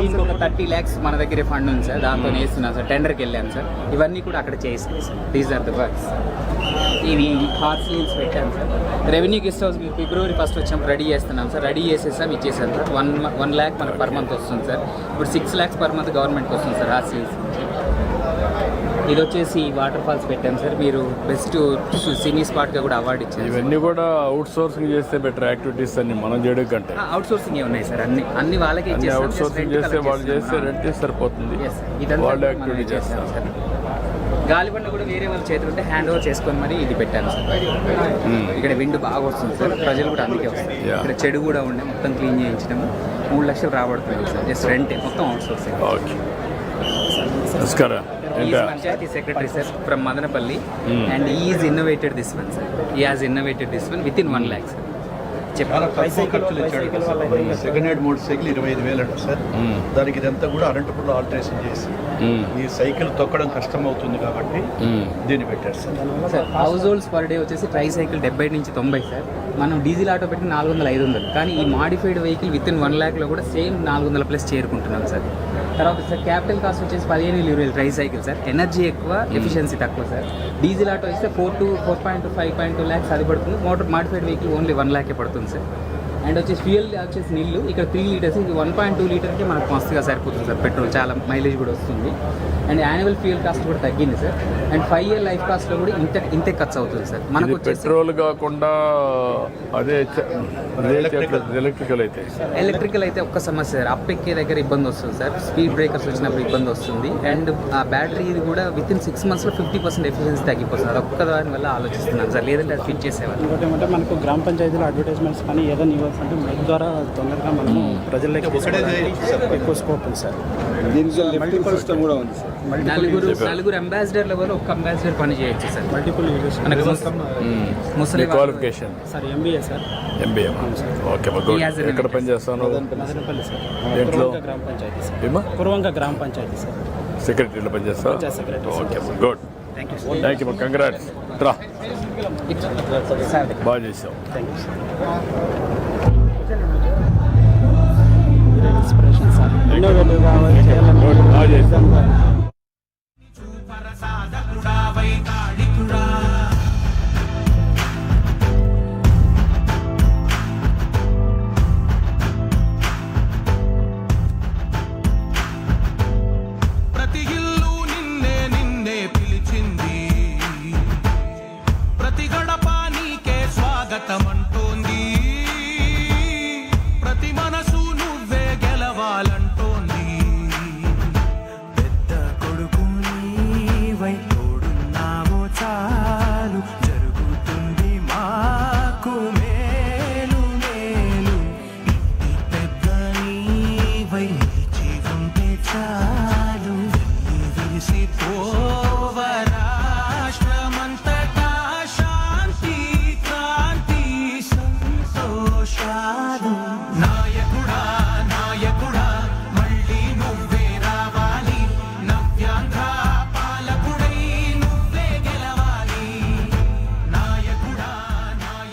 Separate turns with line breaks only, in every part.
దీనికి ఒక థర్టీ ల్యాక్స్ మన దగ్గర ఫండ్ ఉంది సార్. దాంతో వేస్తున్నాం సార్. టెండర్కి వెళ్ళాను సార్. ఇవన్నీ కూడా అక్కడ చేసినాయి sir. These are the works ఇవి హార్స్ లీల్స్ పెట్టాను sir. Revenue guest house February first వచ్చాం. రెడీ చేస్తున్నాం సార్. రెడీ చేసేసాం ఇచ్చేసాం సార్. వన్ వన్ ల్యాక్ మనకు పర్ మంత్ వస్తుంది సార్. ఇప్పుడు సిక్స్ ల్యాక్స్ పర్ మంత్ గవర్నమెంట్కి వస్తుంది సార్ హార్స్ లీల్స్ ఇది వచ్చేసి వాటర్ ఫాల్స్ పెట్టాం సార్. మీరు బెస్ట్ సినీ స్పాట్గా కూడా అవార్డు ఇచ్చారు.
ఇవన్నీ కూడా అవుట్ సోర్సింగ్ చేస్తే బెటర్ యాక్టివిటీస్ అన్ని మనం చేయడం కంటే.
అవుట్ సోర్సింగ్ ఉన్నాయి సార్. అన్ని అన్ని వాళ్ళకి
అవుట్ సోర్సింగ్ చేస్తే వాళ్ళు చేస్తే. రెంట్ సరిపోతుంది. వాళ్ళు యాక్టివిటీ చేస్తారు.
సార్. గాలిబండ కూడా వేరే వాళ్ళ చేతులు ఉంటే హ్యాండ్ ఓవర్ చేసుకొని మరి ఇది పెట్టాను సార్. ఇక్కడ విండ్ బాగా వస్తుంది సార్. ప్రజలు కూడా అందుకే వస్తారు. ఇక్కడ చెడు కూడా ఉండే మొత్తం క్లీన్ చేయించడం మూడు లక్షలు రాబడుతుంది సార్. జస్ట్ రెంట్ మొత్తం అవుట్ సోర్సింగ్
ఓకే నమస్కారం.
Panchayat secretary sir from Madanapalle
Hmm.
And is innovated this one sir he has innovated this one with in one lakh sir
చాలా
చెప్పాలి
తక్కువ ఖర్చులు ఇచ్చాడు. సెకండ్ హ్యాండ్ మోటార్ సైకిల్ ఇరవై ఐదు వేలు అంట సార్
మ్మ్.
దానికి ఇదంతా కూడా అనంతపురంలో ఆల్టరేషన్ చేసి
మ్మ్.
ఈ సైకిల్ తొక్కడం కష్టం అవుతుంది కాబట్టి
మ్మ్.
దీన్ని పెట్టారు sir
sir households per day వచ్చేసి ట్రై సైకిల్ డెబ్బై నుంచి తొంభై సార్ మనం డీజిల్ ఆటో పెట్టి నాలుగు వందల ఐదు వందలు. కానీ ఈ modified vehicle with in one ల్యాక్లో కూడా సేమ్ నాలుగు వందల ప్లస్ చేరుకుంటున్నాం సార్ తర్వాత సార్ క్యాపిటల్ కాస్ట్ వచ్చేసి పదిహేను వేలు ఇరవై ట్రై సైకిల్ సార్. ఎనర్జీ ఎక్కువ ఎఫిషియన్సీ తక్కువ సార్. డీజిల్ ఆటో ఇస్తే four to four point five point two lakhs అది పడుతుంది. Motor modified vehicle only one ల్యాకే పడుతుంది సార్. అండ్ వచ్చేసి ఫ్యూయల్ వచ్చేసి నీళ్ళు. ఇక్కడ త్రీ లీటర్స్ ఇది వన్ పాయింట్ టూ లీటర్కి మనకు మస్తుగా సరిపోతుంది సార్. పెట్రోల్ చాలా మైలేజ్ కూడా వస్తుంది. అండ్ యాన్యువల్ ఫ్యూయల్ కాస్ట్ కూడా తగ్గింది sir. And five year life కాస్ట్లో కూడా ఇంత ఇంతే ఖర్చు అవుతుంది సార్. మనకు
పెట్రోల్ కాకుండా అదే ఎలక్ట్రికల్ అయితే.
ఎలక్ట్రికల్ అయితే ఒక్క సమస్య సార్. అప్ ఎక్కే దగ్గర ఇబ్బంది వస్తుంది సార్. స్పీడ్ బ్రేకర్స్ వచ్చినప్పుడు ఇబ్బంది వస్తుంది. అండ్ ఆ బ్యాటరీ కూడా విత్ ఇన్ సిక్స్ మంత్స్లో ఫిఫ్టీ పర్సెంట్ ఎఫిషియన్సీ తగ్గిపోతుంది ఒక్క దాని వల్ల ఆలోచిస్తున్నాను సార్. లేదంటే అది ఫిట్ చేసేవాళ్ళు.
ఇంకోటి ఏమంటే మనకు గ్రామ పంచాయతీలో అడ్వర్టైజ్మెంట్స్ కానీ ఏదైనా ఇవ్వాల్సి అంటే మైక్ ద్వారా తొందరగా మనము ప్రజల్లోకి
ఒకటే చేయొచ్చు సార్.
ఎక్కువ స్కోప్ ఉంది సార్.
మల్టిపుల్ సిస్టమ్ కూడా ఉంది సార్.
నలుగురు నలుగురు అంబాసిడర్ల వల్ల అంబాసిడర్ పని చేయొచ్చు సార్.
మల్టిపుల్
మనకు ముసలి
qualification
sir MBA sir
MBA okay ఎక్కడ. పని చేస్తాను
మదనపల్లి సార్ గ్రామ పంచాయతీ సార్ కురవంక గ్రామ పంచాయతీ సార్
సెక్రటరీలో పని చేస్తా
panchayat secretary
okay good
thank you sir
thank you congrats రా బాగా చేసావు.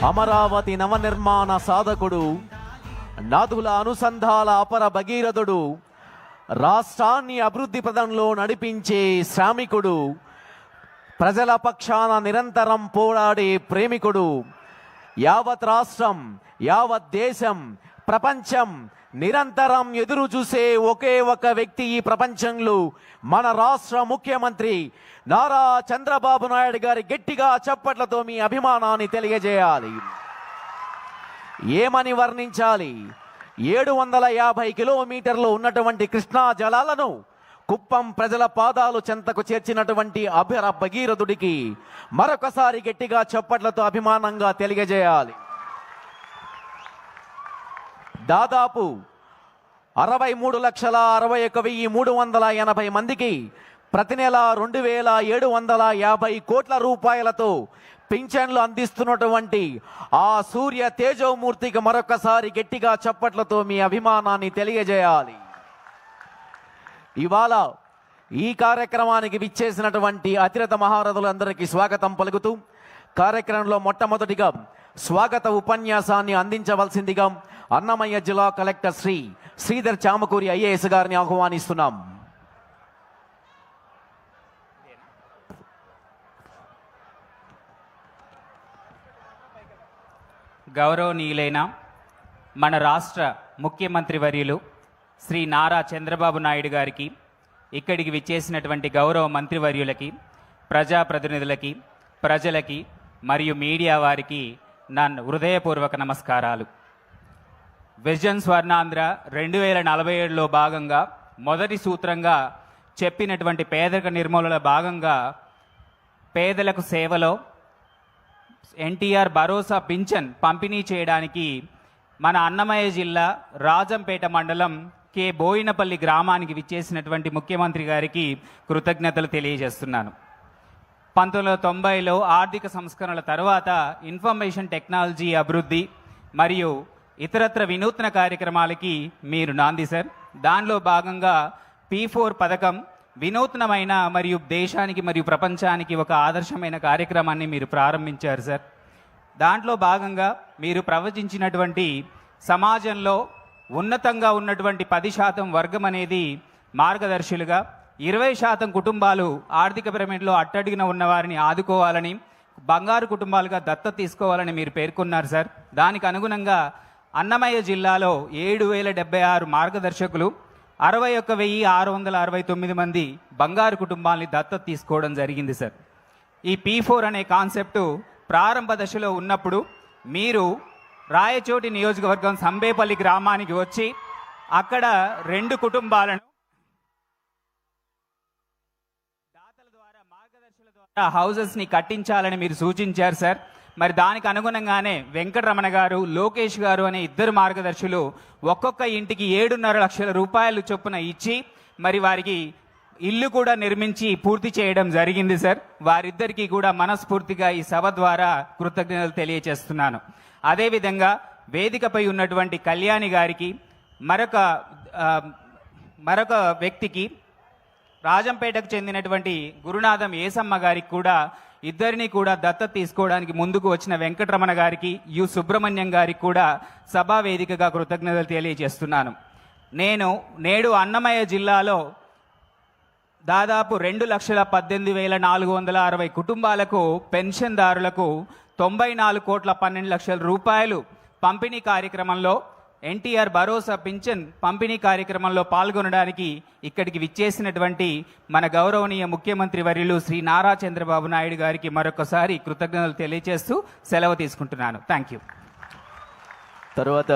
అమరావతి నవనిర్మాణ సాధకుడు నాథుల అనుసంధాల అపర భగీరథుడు రాష్ట్రాన్ని అభివృద్ధి పదంలో నడిపించే శ్రామికుడు ప్రజల పక్షాన నిరంతరం పోరాడే ప్రేమికుడు యావత్ రాష్ట్రం యావత్ దేశం ప్రపంచం నిరంతరం ఎదురు చూసే ఒకే ఒక వ్యక్తి ఈ ప్రపంచంలో. మన రాష్ట్ర ముఖ్యమంత్రి నారా చంద్రబాబు నాయుడు గారి గట్టిగా చప్పట్లతో మీ అభిమానాన్ని తెలియజేయాలి. ఏమని వర్ణించాలి? ఏడు వందల యాభై కిలోమీటర్లు ఉన్నటువంటి కృష్ణా జలాలను కుప్పం ప్రజల పాదాలు చెంతకు చేర్చినటువంటి అభిర భగీరథుడికి మరొకసారి గట్టిగా చప్పట్లతో అభిమానంగా తెలియజేయాలి. దాదాపు అరవై మూడు లక్షల అరవై ఒక వెయ్యి మూడు వందల ఎనభై మందికి ప్రతి నెల రెండు వేల ఏడు వందల యాభై కోట్ల రూపాయలతో పింఛన్లు అందిస్తున్నటువంటి ఆ సూర్య తేజోమూర్తికి మరొకసారి గట్టిగా చప్పట్లతో మీ అభిమానాన్ని తెలియజేయాలి. ఇవాళ ఈ కార్యక్రమానికి విచ్చేసినటువంటి అతిరథ మహారథులందరికీ స్వాగతం పలుకుతూ కార్యక్రమంలో మొట్టమొదటిగా స్వాగత ఉపన్యాసాన్ని అందించవలసిందిగా అన్నమయ్య జిల్లా కలెక్టర్ శ్రీ శ్రీధర్ చామకూరి ఐఏఎస్ గారిని ఆహ్వానిస్తున్నాం.
గౌరవనీయులైన మన రాష్ట్ర ముఖ్యమంత్రి వర్యులు శ్రీ నారా చంద్రబాబు నాయుడు గారికి ఇక్కడికి విచ్చేసినటువంటి గౌరవ మంత్రివర్యులకి ప్రజాప్రతినిధులకి ప్రజలకి మరియు మీడియా వారికి నన్ను హృదయపూర్వక నమస్కారాలు. విజన్ స్వర్ణాంధ్ర రెండు వేల నలభై ఏడులో భాగంగా మొదటి సూత్రంగా చెప్పినటువంటి పేదరిక నిర్మూలన భాగంగా పేదలకు సేవలో ఎన్టీఆర్ భరోసా పింఛన్ పంపిణీ చేయడానికి మన అన్నమయ్య జిల్లా రాజంపేట మండలం కే బోయినపల్లి గ్రామానికి విచ్చేసినటువంటి ముఖ్యమంత్రి గారికి కృతజ్ఞతలు తెలియజేస్తున్నాను. పంతొమ్మిది వందల తొంభైలో ఆర్థిక సంస్కరణల తర్వాత ఇన్ఫర్మేషన్ టెక్నాలజీ అభివృద్ధి మరియు ఇతరత్ర వినూత్న కార్యక్రమాలకి మీరు నాంది సార్. దానిలో భాగంగా పీ ఫోర్ పథకం వినూత్నమైన మరియు దేశానికి మరియు ప్రపంచానికి ఒక ఆదర్శమైన కార్యక్రమాన్ని మీరు ప్రారంభించారు సార్. దాంట్లో భాగంగా మీరు ప్రవచించినటువంటి సమాజంలో ఉన్నతంగా ఉన్నటువంటి పది శాతం వర్గం అనేది మార్గదర్శులుగా ఇరవై శాతం కుటుంబాలు ఆర్థిక పిరమిడ్లో అట్టడిగిన ఉన్న వారిని ఆదుకోవాలని బంగారు కుటుంబాలుగా దత్త తీసుకోవాలని మీరు పేర్కొన్నారు సార్. దానికి అనుగుణంగా అన్నమయ్య జిల్లాలో ఏడు వేల డెబ్బై ఆరు మార్గదర్శకులు అరవై ఒక్క వెయ్యి ఆరు వందల అరవై తొమ్మిది మంది బంగారు కుటుంబాలని దత్తత తీసుకోవడం జరిగింది సార్. ఈ పీ ఫోర్ అనే కాన్సెప్టు ప్రారంభ దశలో ఉన్నప్పుడు మీరు రాయచోటి నియోజకవర్గం సంబేపల్లి గ్రామానికి వచ్చి అక్కడ రెండు కుటుంబాలను దాతల ద్వారా మార్గదర్శుల ని కట్టించాలని మీరు సూచించారు సార్. మరి దానికి అనుగుణంగానే వెంకటరమణ గారు లోకేష్ గారు అనే ఇద్దరు మార్గదర్శులు ఒక్కొక్క ఇంటికి ఏడున్నర లక్షల రూపాయలు చొప్పున ఇచ్చి మరి వారికి ఇల్లు కూడా నిర్మించి పూర్తి చేయడం జరిగింది సార్. వారిద్దరికీ కూడా మనస్ఫూర్తిగా ఈ సభ ద్వారా కృతజ్ఞతలు తెలియచేస్తున్నాను. అదేవిధంగా వేదికపై ఉన్నటువంటి కళ్యాణి గారికి మరొక మరొక వ్యక్తికి రాజంపేటకు చెందినటువంటి గురునాథం ఏసమ్మ గారికి కూడా ఇద్దరిని కూడా దత్త తీసుకోవడానికి ముందుకు వచ్చిన వెంకటరమణ గారికి యు సుబ్రహ్మణ్యం గారికి కూడా సభా వేదికగా కృతజ్ఞతలు తెలియజేస్తున్నాను. నేను నేడు అన్నమయ్య జిల్లాలో దాదాపు రెండు లక్షల పద్దెనిమిది వేల నాలుగు వందల అరవై కుటుంబాలకు పెన్షన్దారులకు తొంభై నాలుగు కోట్ల పన్నెండు లక్షల రూపాయలు పంపిణీ కార్యక్రమంలో ఎన్టీఆర్ భరోసా పింఛన్ పంపిణీ కార్యక్రమంలో పాల్గొనడానికి ఇక్కడికి విచ్చేసినటువంటి మన గౌరవనీయ ముఖ్యమంత్రి వర్యులు శ్రీ నారా చంద్రబాబు నాయుడు గారికి మరొకసారి కృతజ్ఞతలు తెలియజేస్తూ సెలవు తీసుకుంటున్నాను. థ్యాంక్ యూ
తరువాత